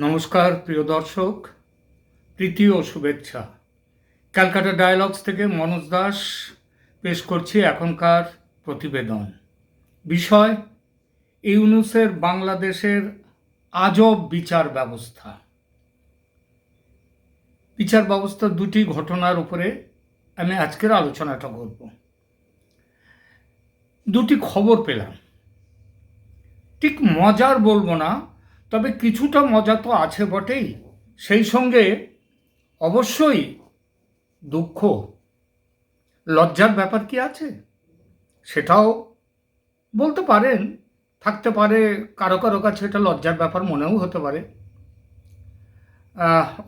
নমস্কার, প্রিয় দর্শক। প্রীতি ও শুভেচ্ছা। ক্যালকাটা ডায়ালগস থেকে মনোজ দাস পেশ করছি এখনকার প্রতিবেদন। বিষয়, ইউনুসের বাংলাদেশের আজব বিচার ব্যবস্থা। বিচার ব্যবস্থা দুটি ঘটনার উপরে আমি আজকের আলোচনাটা করব। দুটি খবর পেলাম। ঠিক মজার বলব না তবে কিছুটা মজা তো আছে বটেই। সেই সঙ্গে অবশ্যই দুঃখ। লজ্জার ব্যাপার কি আছে? সেটাও বলতে পারেন, থাকতে পারে কারও কারও কাছে এটা লজ্জার ব্যাপার মনেও হতে পারে।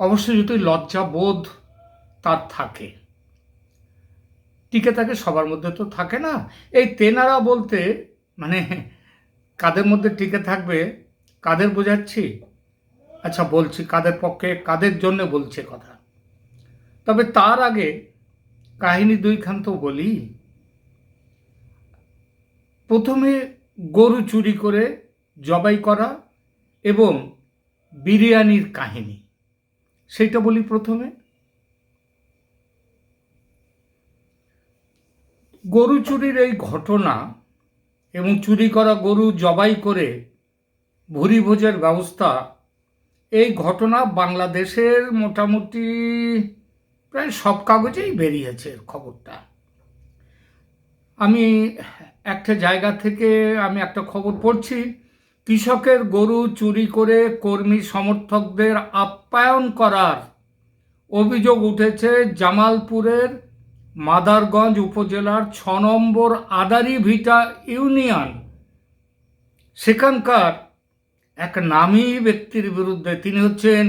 অবশ্যই যদি লজ্জা বোধ তার থাকে, টিকে থাকে সবার মধ্যে তো থাকে না। এই তেনারা বলতে মানে কাদের মধ্যে টিকে থাকবে কাদের বোঝাচ্ছি? আচ্ছা বলছি কাদের পক্ষে, কাদের জন্য বলছে কথা? তবে তার আগে কাহিনী দুইখান তো বলি। প্রথমে গরু চুরি করে জবাই করা এবং বিরিয়ানির কাহিনী। সেটা বলি প্রথমে। গরু চুরির এই ঘটনা এবং চুরি করা গরু জবাই করে ভুরি ভোজের ব্যবস্থা। এই ঘটনা বাংলাদেশের মোটামুটি প্রায় সব কাগজেই বেরিয়েছে খবরটা। আমি একটা জায়গা থেকে আমি একটা খবর পড়ছি, কৃষকের গরু চুরি করে কর্মী সমর্থকদের আপ্যায়ন করার অভিযোগ উঠেছে জামালপুরের মাদারগঞ্জ উপজেলার ছ নম্বর আদারি ভিটা ইউনিয়ন। সেখানকার এক নামী ব্যক্তির বিরুদ্ধে তিনি হচ্ছেন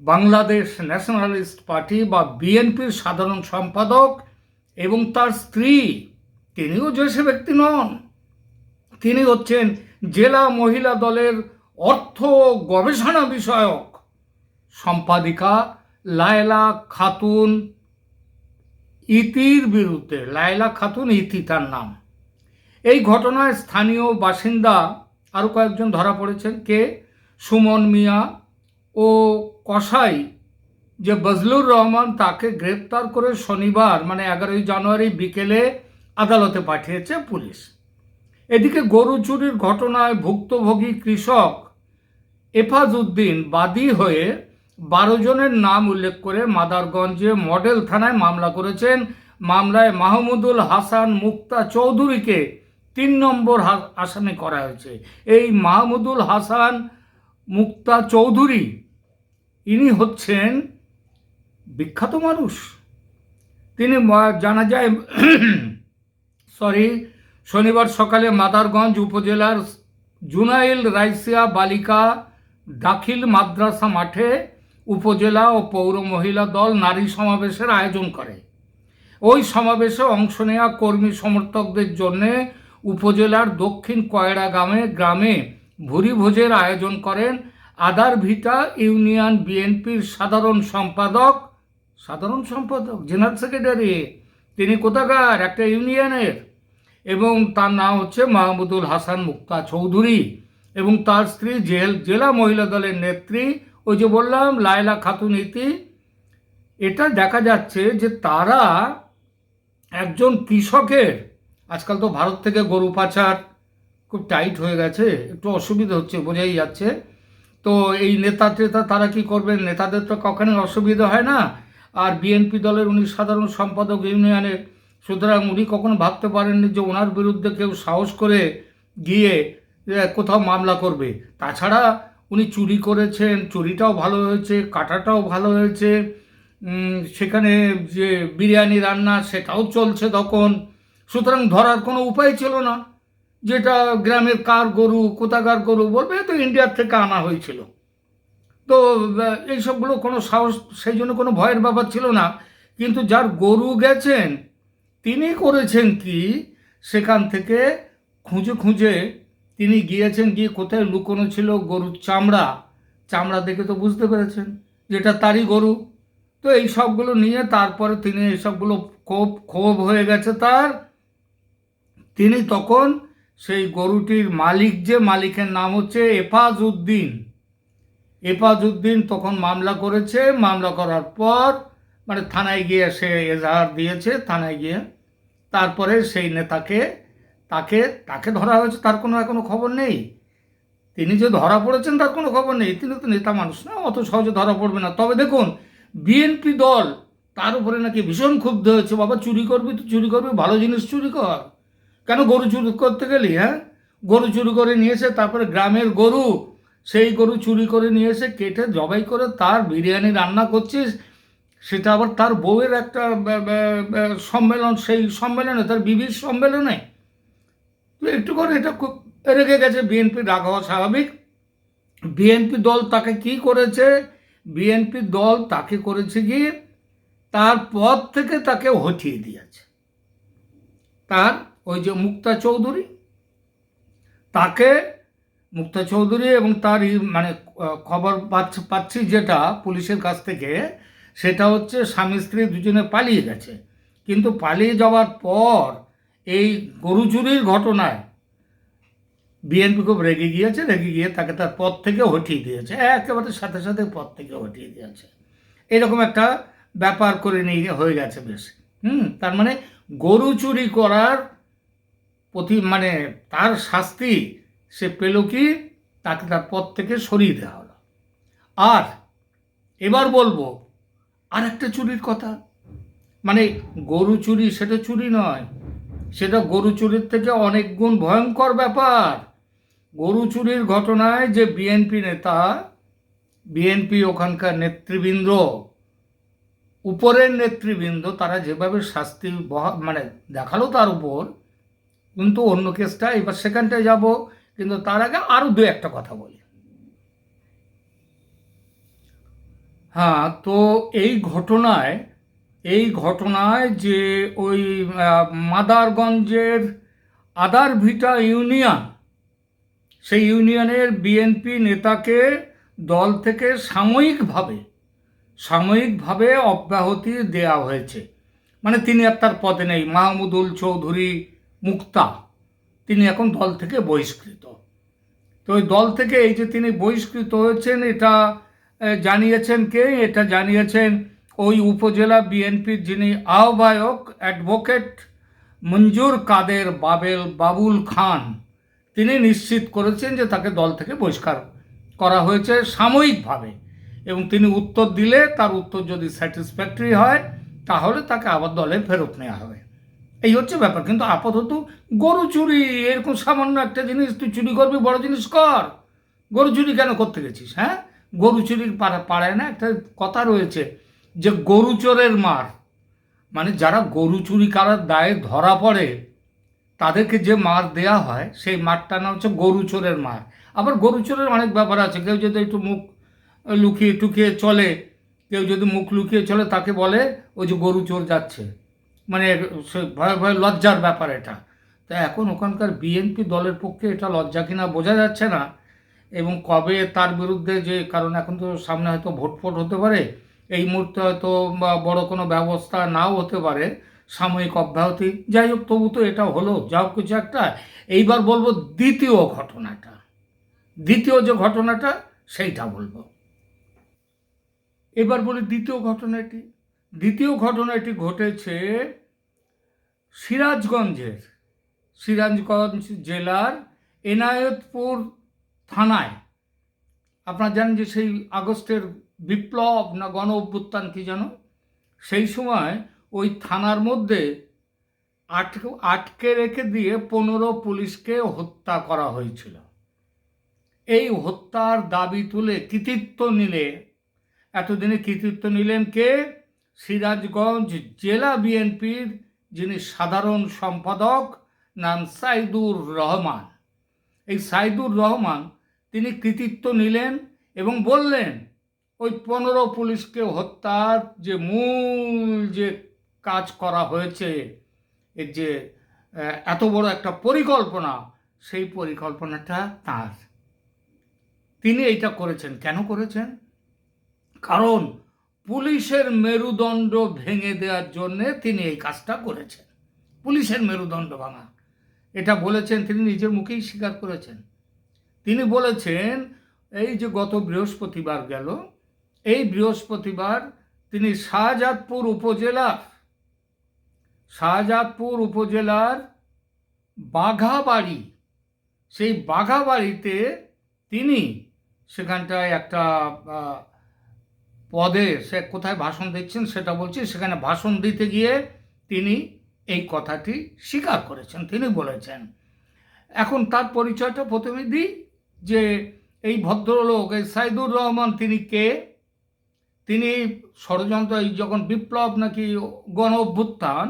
বাংলাদেশ ন্যাশনালিস্ট পার্টি বা বিএনপির সাধারণ সম্পাদক এবং তার স্ত্রী। তিনিও যে ব্যক্তি নন, তিনি হচ্ছেন জেলা মহিলা দলের অর্থ গবেষণা বিষয়ক সম্পাদিকা লায়লা খাতুন ইতির বিরুদ্ধে। লায়লা খাতুন ইতি তার নাম। এই ঘটনায় স্থানীয় বাসিন্দা আরও কয়েকজন ধরা পড়েছেন। কে? সুমন মিয়া ও কসাই। যে বজলুর রহমান তাকে গ্রেপ্তার করে শনিবার মানে এগারোই জানুয়ারি বিকেলে আদালতে পাঠিয়েছে পুলিশ। এদিকে গরু চুরির ঘটনায় ভুক্তভোগী কৃষক এফাজ উদ্দিন বাদী হয়ে বারো জনের নাম উল্লেখ করে মাদারগঞ্জে মডেল থানায় মামলা করেছেন। মামলায় মাহমুদুল হাসান মুক্তা চৌধুরীকে তিন নম্বর আসামি করা হয়েছে। এই মাহমুদুল হাসান মুক্তা চৌধুরী, ইনি হচ্ছেন বিখ্যাত মানুষ। তিনি জানা যায়, সরি, শনিবার সকালে মাদারগঞ্জ উপজেলার জুনাইল রাইসিয়া বালিকা দাখিল মাদ্রাসা মাঠে উপজেলা ও পৌর মহিলা দল নারী সমাবেশের আয়োজন করে। ওই সমাবেশে অংশ নেওয়া কর্মী সমর্থকদের জন্যে উপজেলার দক্ষিণ কয়রা গ্রামে গ্রামে ভুরি ভোজের আয়োজন করেন আদার ভিটা ইউনিয়ন বিএনপির সাধারণ সম্পাদক সাধারণ সম্পাদক, জেনারেল সেক্রেটারি। তিনি কোথাকার? একটা ইউনিয়নের। এবং তার নাম হচ্ছে মাহমুদুল হাসান মুক্তা চৌধুরী। এবং তার স্ত্রী জেল, জেলা মহিলা দলের নেত্রী, ওই যে বললাম, লায়লা খাতুন ইতি। এটা দেখা যাচ্ছে যে তারা একজন কৃষকের আজকাল তো ভারত থেকে গরু পাচার খুব টাইট হয়ে গেছে, একটু অসুবিধা হচ্ছে, বোঝাই যাচ্ছে। তো এই নেতা টেতা তারা কি করবেন? নেতাদের তো কখনোই অসুবিধা হয় না। আর বিএনপি দলের উনি সাধারণ সম্পাদক ইউনিয়নের সুতরাং উনি কখনো ভাবতে পারেননি যে ওনার বিরুদ্ধে কেউ সাহস করে গিয়ে কোথাও মামলা করবে। তাছাড়া উনি চুরি করেছেন, চুরিটাও ভালো হয়েছে, কাটাটাও ভালো হয়েছে। সেখানে যে বিরিয়ানি রান্না, সেটাও চলছে তখন। সুতরাং ধরার কোনো উপায় ছিল না। যেটা গ্রামের কার গরু, কোথাকার গরু বলবে তো ইন্ডিয়ার থেকে আনা হয়েছিল। তো এইসবগুলো কোনো সাহস, সেই জন্য কোনো ভয়ের ব্যাপার ছিল না। কিন্তু যার গরু গেছেন, তিনি করেছেন কি? সেখান থেকে খুঁজে খুঁজে তিনি গিয়েছেন, গিয়ে কোথায় লুকোনো ছিল গরুর চামড়া। চামড়া দেখে তো বুঝতে পেরেছেন যেটা তারই গরু। তো এই সবগুলো নিয়ে তারপরে তিনি এইসবগুলো ক্ষোভ ক্ষোভ হয়ে গেছে তার। তিনি তখন সেই গরুটির মালিক যে মালিকের নাম হচ্ছে এফাজ উদ্দিন এপাজউদ্দিন তখন মামলা করেছে, মামলা করার পর মানে থানায় গিয়ে সে এজাহার দিয়েছে, থানায় গিয়ে। তারপরে সেই নেতাকে, তাকে তাকে ধরা হয়েছে তার কোনো এখনও খবর নেই। তিনি যে ধরা পড়েছেন তার কোনো খবর নেই। তিনি তো নেতা মানুষ না, অত সহজে ধরা পড়বে না। তবে দেখুন, বিএনপি দল তার উপরে নাকি ভীষণ ক্ষুব্ধ হয়েছে, বাবা চুরি করবি তো চুরি করবি, ভালো জিনিস চুরি কর। কেন গরু চুরি করতে গেলি হ্যাঁ? গরু চুরি করে নিয়েছে তারপরে গ্রামের গরু, সেই গরু চুরি করে নিয়ে এসে কেটে জবাই করে তার বিরিয়ানি রান্না করছিস, সেটা আবার তার বউয়ের একটা সম্মেলন, সেই সম্মেলনে, তার বিবির সম্মেলনে। তো একটু করে এটা খুব রেগে গেছে বিএনপি, রাগ হওয়া স্বাভাবিক। বিএনপি দল তাকে কি করেছে? বিএনপি দল তাকে করেছে কি? তার পদ থেকে তাকে হটিয়ে দিয়েছে। তার ওই যে মুক্তা চৌধুরী, তাকে মুক্তা চৌধুরী এবং তার মানে খবর পাচ্ছি যেটা পুলিশের কাছ থেকে, সেটা হচ্ছে স্বামী স্ত্রী দুজনে পালিয়ে গেছে। কিন্তু পালিয়ে যাওয়ার পর এই গরু চুরির ঘটনায় বিএনপি খুব রেগে গিয়েছে, রেগে গিয়ে তাকে তার পদ থেকে হটিয়ে দিয়েছে, একেবারে সাথে সাথে পদ থেকে হটিয়ে দিয়েছে। এরকম একটা ব্যাপার করে নিয়ে হয়ে গেছে বেশ। হুম, তার মানে গরু চুরি করার প্রতি মানে তার শাস্তি সে পেল কি? তাকে তার পদ থেকে সরিয়ে দেওয়া হলো। আর এবার বলব আর একটা চুরির কথা। মানে গরু চুরি সেটা চুরি নয়, সেটা গরু চুরির থেকে অনেক গুণ ভয়ঙ্কর ব্যাপার। গরু চুরির ঘটনায় যে বিএনপি নেতা বিএনপি ওখানকার নেতৃবৃন্দ, উপরের নেতৃবৃন্দ, তারা যেভাবে শাস্তি মানে দেখাল তার উপর কিন্তু অন্য কেসটা, এবার সেখানটায় যাব, কিন্তু তার আগে আরও দু একটা কথা বলি। হ্যাঁ তো এই ঘটনায় এই ঘটনায় যে ওই মাদারগঞ্জের আদার ভিটা ইউনিয়ন, সেই ইউনিয়নের বিএনপি নেতাকে দল থেকে সাময়িকভাবে সাময়িকভাবে অব্যাহতি দেওয়া হয়েছে। মানে তিনি আর তার পদে নেই, মাহমুদুল চৌধুরী মুক্তা। তিনি এখন দল থেকে বহিষ্কৃত। তো ওই দল থেকে এই যে তিনি বহিষ্কৃত হয়েছেন, এটা জানিয়েছেন কে? এটা জানিয়েছেন ওই উপজেলা বিএনপির যিনি আহ্বায়ক, অ্যাডভোকেট মঞ্জুর কাদের বাবেল বাবুল খান। তিনি নিশ্চিত করেছেন যে তাকে দল থেকে বহিষ্কার করা হয়েছে সাময়িকভাবে। এবং তিনি উত্তর দিলে, তার উত্তর যদি স্যাটিসফ্যাক্টরি হয়, তাহলে তাকে আবার দলে ফেরত নেওয়া হবে। এই হচ্ছে ব্যাপার, কিন্তু আপাতত গরু চুরি, এরকম সামান্য একটা জিনিস তুই চুরি করবি, বড় জিনিস কর। গরু চুরি কেন করতে গেছিস হ্যাঁ? গরু চুরির পাড়া পাড়ায় না একটা কথা রয়েছে যে গরু চোরের মার মানে যারা গরু চুরি করার দায়ে ধরা পড়ে, তাদেরকে যে মার দেয়া হয়, সেই মারটার নাম হচ্ছে গরু চোরের মার। আবার গরু চোরের অনেক ব্যাপার আছে, কেউ যদি একটু মুখ লুকিয়ে টুকিয়ে চলে, কেউ যদি মুখ লুকিয়ে চলে, তাকে বলে, ওই যে গরু চোর যাচ্ছে। মানে ভয়ে ভয়ে, লজ্জার ব্যাপার এটা। তা এখন ওখানকার বিএনপি দলের পক্ষে এটা লজ্জা কিনা বোঝা যাচ্ছে না। এবং কবে তার বিরুদ্ধে যে, কারণ এখন তো সামনে হয়তো ভোট ফোট হতে পারে, এই মুহূর্তে হয়তো বড় কোনো ব্যবস্থা নাও হতে পারে, সাময়িক অব্যাহতি। যাই হোক, তবু তো এটা হলো, যা হোক কিছু একটা। এইবার বলব দ্বিতীয় ঘটনাটা। দ্বিতীয় যে ঘটনাটা, সেইটা বলব। এবার বলি দ্বিতীয় ঘটনাটি। দ্বিতীয় ঘটনাটি ঘটেছে সিরাজগঞ্জের, সিরাজগঞ্জ জেলার এনায়েতপুর থানায়। আপনারা জানেন যে সেই আগস্টের বিপ্লব না গণ অভ্যুত্থান কি যেন? সেই সময় ওই থানার মধ্যে আটকে আটকে রেখে দিয়ে পনেরো পুলিশকে হত্যা করা হয়েছিল। এই হত্যার দাবি তুলে কৃতিত্ব নিলে, এতদিনে কৃতিত্ব নিলেন কে? সিরাজগঞ্জ জেলা বিএনপির যিনি সাধারণ সম্পাদক, নাম সাইদুর রহমান। এই সাইদুর রহমান তিনি কৃতিত্ব নিলেন এবং বললেন, ওই পনেরো পুলিশকে হত্যার যে মূল যে কাজ করা হয়েছে এর যে এত বড় একটা পরিকল্পনা, সেই পরিকল্পনাটা তার। তিনি এইটা করেছেন। কেন করেছেন? কারণ পুলিশের মেরুদণ্ড ভেঙে দেওয়ার জন্য তিনি এই কাজটা করেছেন। পুলিশের মেরুদণ্ড ভাঙা। এটা বলেছেন, তিনি নিজের মুখেই স্বীকার করেছেন। তিনি বলেছেন, এই যে গত বৃহস্পতিবার গেল, এই বৃহস্পতিবার তিনি শাহজাদপুর উপজেলার শাহজাদপুর উপজেলার বাঘাবাড়ি, সেই বাঘাবাড়িতে তিনি সেখানটায় একটা পদে সে কোথায় ভাষণ দিচ্ছেন সেটা বলছি, সেখানে ভাষণ দিতে গিয়ে তিনি এই কথাটি স্বীকার করেছেন, তিনি বলেছেন। এখন তার পরিচয়টা প্রথমে দিই, যে এই ভদ্রলোক, এই সাইদুর রহমান, তিনি কে? তিনি ষড়যন্ত্র, এই যখন বিপ্লব নাকি গণ অভ্যুত্থান,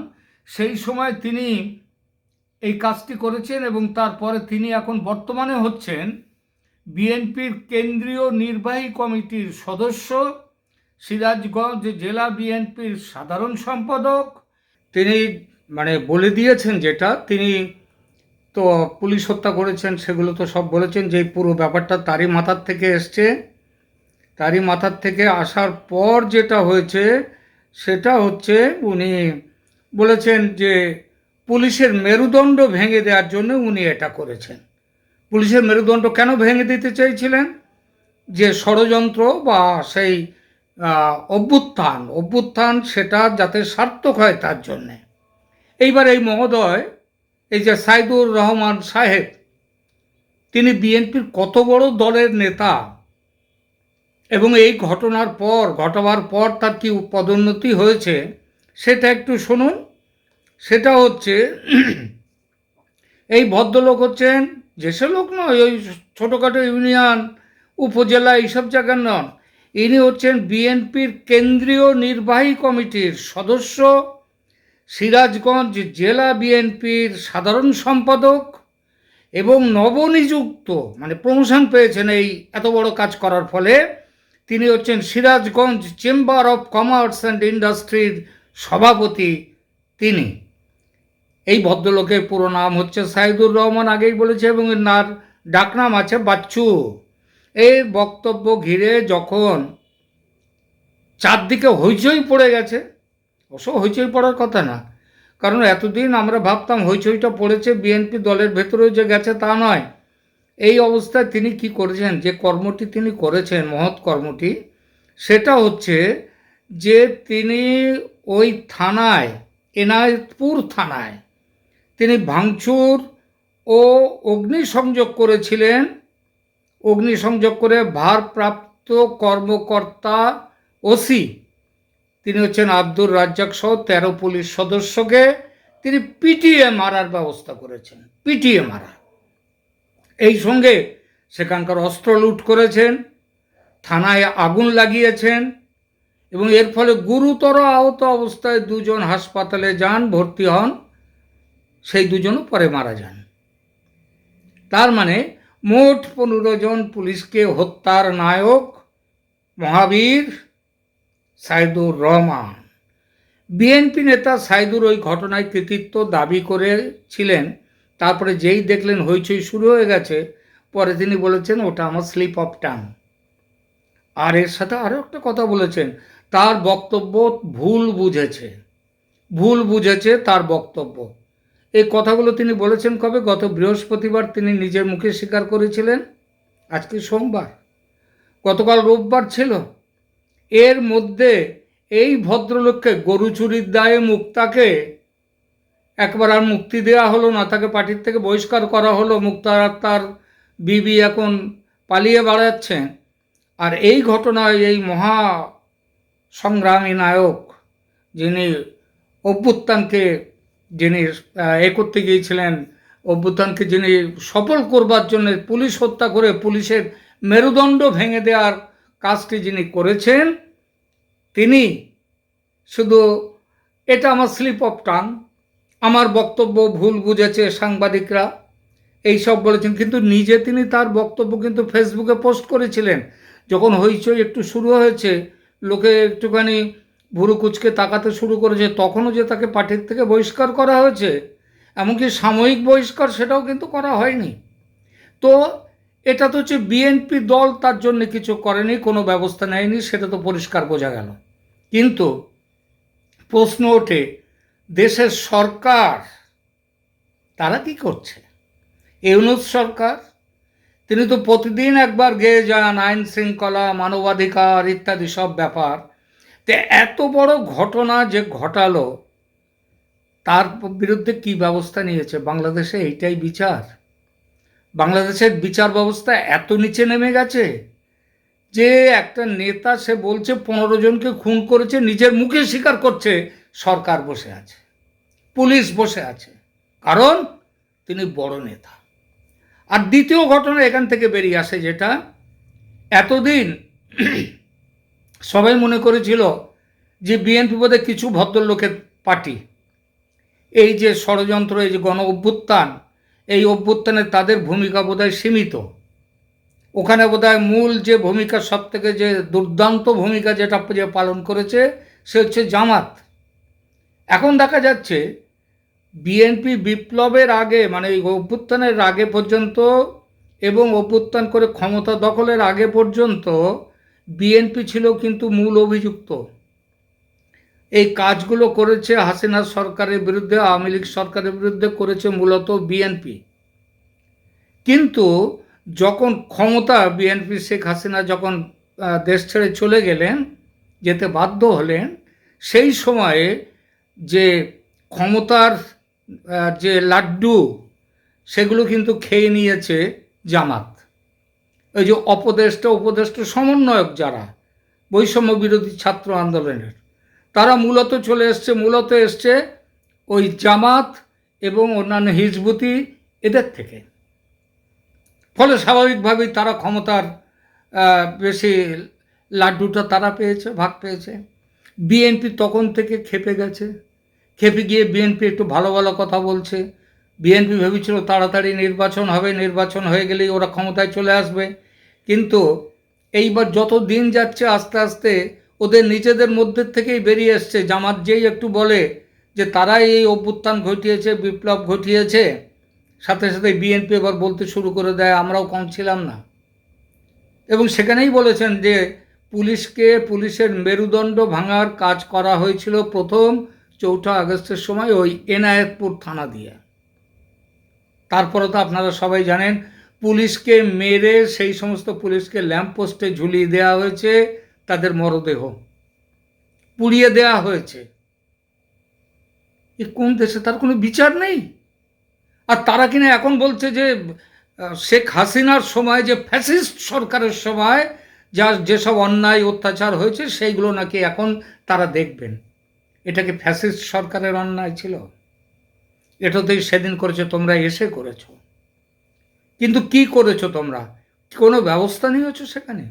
সেই সময় তিনি এই কাজটি করেছেন এবং তারপরে তিনি এখন বর্তমানে হচ্ছেন বিএনপির কেন্দ্রীয় নির্বাহী কমিটির সদস্য। সিরাজগঞ্জ জেলা বিএনপির সাধারণ সম্পাদক। তিনি মানে বলে দিয়েছেন যেটা, তিনি তো পুলিশ হত্যা করেছেন, সেগুলো তো সব বলেছেন যে পুরো ব্যাপারটা তারই মাথার থেকে এসছে। তারই মাথার থেকে আসার পর যেটা হয়েছে, সেটা হচ্ছে উনি বলেছেন যে পুলিশের মেরুদণ্ড ভেঙে দেওয়ার জন্য উনি এটা করেছেন। পুলিশের মেরুদণ্ড কেন ভেঙে দিতে চাইছিলেন? যে ষড়যন্ত্র বা সেই অভ্যুত্থান। অভ্যুত্থান সেটা যাতে সার্থক হয় তার জন্যে। এইবার এই মহোদয়, এই যে সাইদুর রহমান সাহেব, তিনি বিএনপির কত বড় দলের নেতা এবং এই ঘটনার পর, ঘটবার পর তার কি পদোন্নতি হয়েছে, সেটা একটু শুনুন। সেটা হচ্ছে, এই ভদ্রলোক হচ্ছেন যেসব লোক নয়, ওই ছোটোখাটো ইউনিয়ন, উপজেলা, এইসব জায়গার নন। ইনি হচ্ছেন বিএনপির কেন্দ্রীয় নির্বাহী কমিটির সদস্য। সিরাজগঞ্জ জেলা বিএনপির সাধারণ সম্পাদক এবং নবনিযুক্ত মানে প্রমোশন পেয়েছেন এই এত বড় কাজ করার ফলে। তিনি হচ্ছেন Sirajganj chamber of commerce and ইন্ডাস্ট্রির সভাপতি তিনি। এই ভদ্রলোকের পুরো নাম হচ্ছে সাইদুর রহমান আগেই বলেছে এবং এর নার ডাকনাম আছে বাচ্চু। এই বক্তব্য ঘিরে যখন চারদিকে হইচই পড়ে গেছে, অবশ্য হইচই পড়ার কথা না, কারণ এতদিন আমরা ভাবতাম হইচইটা পড়েছে বিএনপি দলের ভেতরেও যে গেছে তা নয়। এই অবস্থায় তিনি কি করেছেন, যে কর্মটি তিনি করেছেন, মহৎ কর্মটি, সেটা হচ্ছে যে তিনি ওই থানায়, এনায়তপুর থানায়, তিনি ভাঙচুর ও অগ্নিসংযোগ করেছিলেন অগ্নিসংযোগ করে ভারপ্রাপ্ত কর্মকর্তা ওসি, তিনি হচ্ছেন আব্দুর রাজ্জাক সহ তেরো পুলিশ সদস্যকে তিনি পিটিএ মারার ব্যবস্থা করেছেন পিটিএ মারা এই সঙ্গে সেখানকার অস্ত্র লুট করেছেন, থানায় আগুন লাগিয়েছেন এবং এর ফলে গুরুতর আহত অবস্থায় দুজন হাসপাতালে যান, ভর্তি হন, সেই দুজনও পরে মারা যান। তার মানে মোট পনেরো জন পুলিশকে হত্যার নায়ক মহাবীর সাইদুর রহমান। বিএনপি নেতা সাইদুর ওই ঘটনায় কৃতিত্ব দাবি করেছিলেন। তারপরে যেই দেখলেন হইচই শুরু হয়ে গেছে, পরে তিনি বলেছেন, ওটা আমার স্লিপ অফ টাং আর এর সাথে আরও একটা কথা বলেছেন, তার বক্তব্য ভুল বুঝেছে। ভুল বুঝেছে তার বক্তব্য। এই কথাগুলো তিনি বলেছেন কবে? গত বৃহস্পতিবার তিনি নিজের মুখে স্বীকার করেছিলেন। আজকে সোমবার। গতকাল রোববার ছিল। এর মধ্যে এই ভদ্রলোককে গরু চুরির দায়ে মুক্তাকে একবার আর মুক্তি দেওয়া হলো না, তাকে পার্টির থেকে বহিষ্কার করা হলো। মুক্তার তার বিবি এখন পালিয়ে বেড়াচ্ছেন। আর এই ঘটনায় এই মহা সংগ্রামী নায়ক, যিনি অভ্যুত্থানকে যিনি এ করতে গিয়েছিলেন, অভ্যুত্থানকে যিনি সফল করবার জন্য পুলিশ হত্যা করে পুলিশের মেরুদণ্ড ভেঙে দেওয়ার কাজটি যিনি করেছেন, তিনি শুধু এটা আমার স্লিপ অফ টাং আমার বক্তব্য ভুল বুঝেছে সাংবাদিকরা, এই সব বলেছেন, কিন্তু নিজে তিনি তার বক্তব্য কিন্তু ফেসবুকে পোস্ট করেছিলেন, যখন হইচই একটু শুরু হয়েছে, লোকে একটুখানি ভুরু কুচকে তাকাতে শুরু করেছে, তখনও যে তাকে পার্টির থেকে বহিষ্কার করা হয়েছে, এমনকি সাময়িক বহিষ্কার সেটাও কিন্তু করা হয়নি। তো এটা তো হচ্ছে বিএনপি দল তার জন্য কিছু করেনি, কোনো ব্যবস্থা নেয়নি, সেটা তো পরিষ্কার বোঝা গেল। কিন্তু প্রশ্ন ওঠে, দেশের সরকার, তারা কি করছে? ইউনুস সরকার, তিনি তো প্রতিদিন একবার গেয়ে যান, আইন শৃঙ্খলা, মানবাধিকার ইত্যাদি সব ব্যাপার তো এত বড় ঘটনা যে ঘটালো, তার বিরুদ্ধে কি ব্যবস্থা নিয়েছে? বাংলাদেশে এইটাই বিচার? বাংলাদেশের বিচার ব্যবস্থা এত নিচে নেমে গেছে যে একটা নেতা সে বলছে পনেরো জনকে খুন করেছে, নিজের মুখে স্বীকার করছে, সরকার বসে আছে, পুলিশ বসে আছে। কারণ তিনি বড় নেতা। আর দ্বিতীয় ঘটনা এখান থেকে বেরিয়ে আসে যেটা, এতদিন সবাই মনে করেছিল যে বিএনপি বোধহয় কিছু ভদ্রলোকের পার্টি। এই যে ষড়যন্ত্র, এই যে গণ অভ্যুত্থান, এই অভ্যুত্থানে তাদের ভূমিকা বোধহয় সীমিত। ওখানে বোধহয় মূল যে ভূমিকা সব থেকে যে দুর্দান্ত ভূমিকা যেটা যে পালন করেছে, সে হচ্ছে জামাত। এখন দেখা যাচ্ছে বিএনপি বিপ্লবের আগে মানে এই অভ্যুত্থানের আগে পর্যন্ত এবং অভ্যুত্থান করে ক্ষমতা দখলের আগে পর্যন্ত বিএনপি ছিল কিন্তু মূল অভিযুক্ত। এই কাজগুলো করেছে হাসিনা সরকারের বিরুদ্ধে, আওয়ামী লীগ সরকারের বিরুদ্ধে করেছে মূলত বিএনপি। কিন্তু যখন ক্ষমতা বিএনপি, শেখ হাসিনা যখন দেশ ছেড়ে চলে গেলেন, যেতে বাধ্য হলেন, সেই সময়ে যে ক্ষমতার যে লাড্ডু, সেগুলো কিন্তু খেয়ে নিয়েছে জামাত। ওই যে অপদেষ্টা, উপদেষ্টা, সমন্বয়ক যারা, বৈষম্য বিরোধী ছাত্র আন্দোলনের, তারা মূলত চলে এসছে, মূলত এসছে ওই জামাত এবং অন্যান্য হিজবুতি এদের থেকে। ফলে স্বাভাবিকভাবেই তারা ক্ষমতার বেশি লাড্ডুটা তারা পেয়েছে, ভাগ পেয়েছে। বিএনপি তখন থেকে খেপে গেছে। খেপে গিয়ে বিএনপি একটু ভালো ভালো কথা বলছে। বিএনপি ভেবেছিল তাড়াতাড়ি নির্বাচন হবে, নির্বাচন হয়ে গেলেই ওরা ক্ষমতায় চলে আসবে। কিন্তু এইবার যত দিন যাচ্ছে আস্তে আস্তে ওদের নিজেদের মধ্যে থেকেই বেরিয়ে এসছে। জামাত যেই একটু বলে যে তারাই এই অভ্যুত্থান ঘটিয়েছে, বিপ্লব ঘটিয়েছে, সাথে সাথে বিএনপি এবার বলতে শুরু করে দেয়, আমরাও কম ছিলাম না। এবং সেখানেই বলেছেন যে পুলিশকে, পুলিশের মেরুদণ্ড ভাঙার কাজ করা হয়েছিল প্রথম চৌঠা আগস্টের সময় ওই এনায়েতপুর থানা দিয়ে। তারপরে তো আপনারা সবাই জানেন পুলিশকে মেরে সেই সমস্ত পুলিশকে ল্যাম্পপোস্টে ঝুলিয়ে দেওয়া হয়েছে, তাদের মরদেহ পুড়িয়ে দেওয়া হয়েছে। এ কোন দেশে তার কোনো বিচার নেই? আর তারা কিনা এখন বলছে যে শেখ হাসিনার সময় যে ফ্যাসিস্ট সরকারের সময় যা যেসব অন্যায় অত্যাচার হয়েছে, সেইগুলো নাকি এখন তারা দেখবেন। এটা কি ফ্যাসিস্ট সরকারের অন্যায় ছিল? এটাতেই সেদিন করেছে, তোমরা এসে করেছ। কিন্তু কি করেছ তোমরা? কোনো ব্যবস্থা নিয়েছো সেখানে?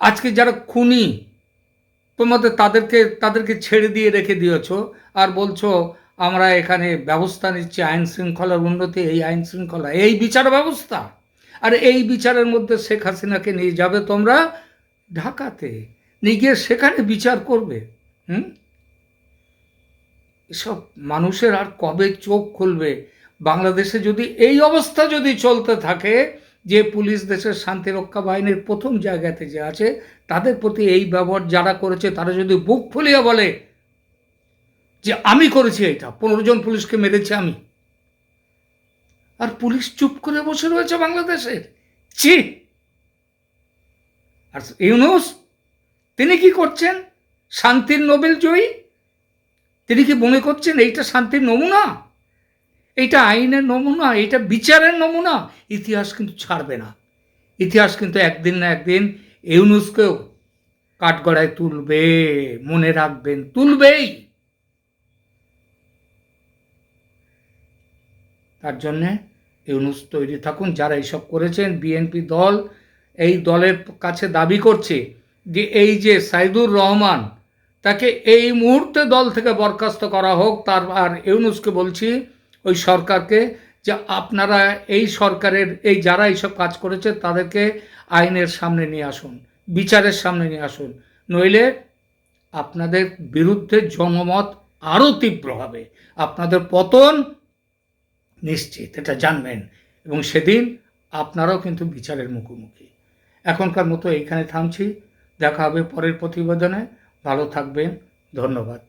আজকে যারা খুনি, তোমাদের তাদেরকে তাদেরকে ছেড়ে দিয়ে রেখে দিয়েছ আর বলছো, আমরা এখানে ব্যবস্থা নিচ্ছি আইন শৃঙ্খলার উন্নতি, এই আইন শৃঙ্খলা, এই বিচার ব্যবস্থা। আর এই বিচারের মধ্যে শেখ হাসিনাকে নিয়ে যাবে তোমরা ঢাকাতে। নিয়ে গিয়ে সেখানে বিচার করবে, হুম? এসব মানুষের আর কবে চোখ খুলবে? বাংলাদেশে যদি এই অবস্থা যদি চলতে থাকে, যে পুলিশ দেশের শান্তিরক্ষা বাহিনীর প্রথম জায়গাতে যে আছে, তাদের প্রতি এই ব্যবহার যারা করেছে, তারা যদি বুক ফুলিয়ে বলে যে আমি করেছি এটা, পনেরো জন পুলিশকে মেরেছি আমি। আর পুলিশ চুপ করে বসে রয়েছে বাংলাদেশের ছি! আর ইউনুস, তিনি কি করছেন? শান্তির নোবেল জয়ী? তিনি কি মনে করছেন এইটা শান্তির নমুনা? এইটা আইনের নমুনা, এটা বিচারের নমুনা, ইতিহাস কিন্তু ছাড়বে না। ইতিহাস কিন্তু একদিন না একদিন ইউনুসকেও কাঠগড়ায় তুলবে, মনে রাখবেন, তুলবেই। তার জন্যে ইউনুস তৈরি থাকুন, যারা এইসব করেছেন, বিএনপি দল, এই দলের কাছে দাবি করছে যে এই যে সাইদুর রহমান, তাকে এই মুহূর্তে দল থেকে বরখাস্ত করা হোক, তার আর ইউনুসকে বলছি ওই সরকারকে যে আপনারা এই সরকারের, এই যারা এইসব কাজ করেছে তাদেরকে আইনের সামনে নিয়ে আসুন, বিচারের সামনে নিয়ে আসুন। নইলে আপনাদের বিরুদ্ধে জনমত আরও তীব্র হবে। আপনাদের পতন নিশ্চিত, এটা জানবেন। এবং সেদিন আপনারাও কিন্তু বিচারের মুখোমুখি। এখনকার মতো এইখানে থামছি। দেখা হবে পরের প্রতিবেদনে। ভালো থাকবেন। ধন্যবাদ।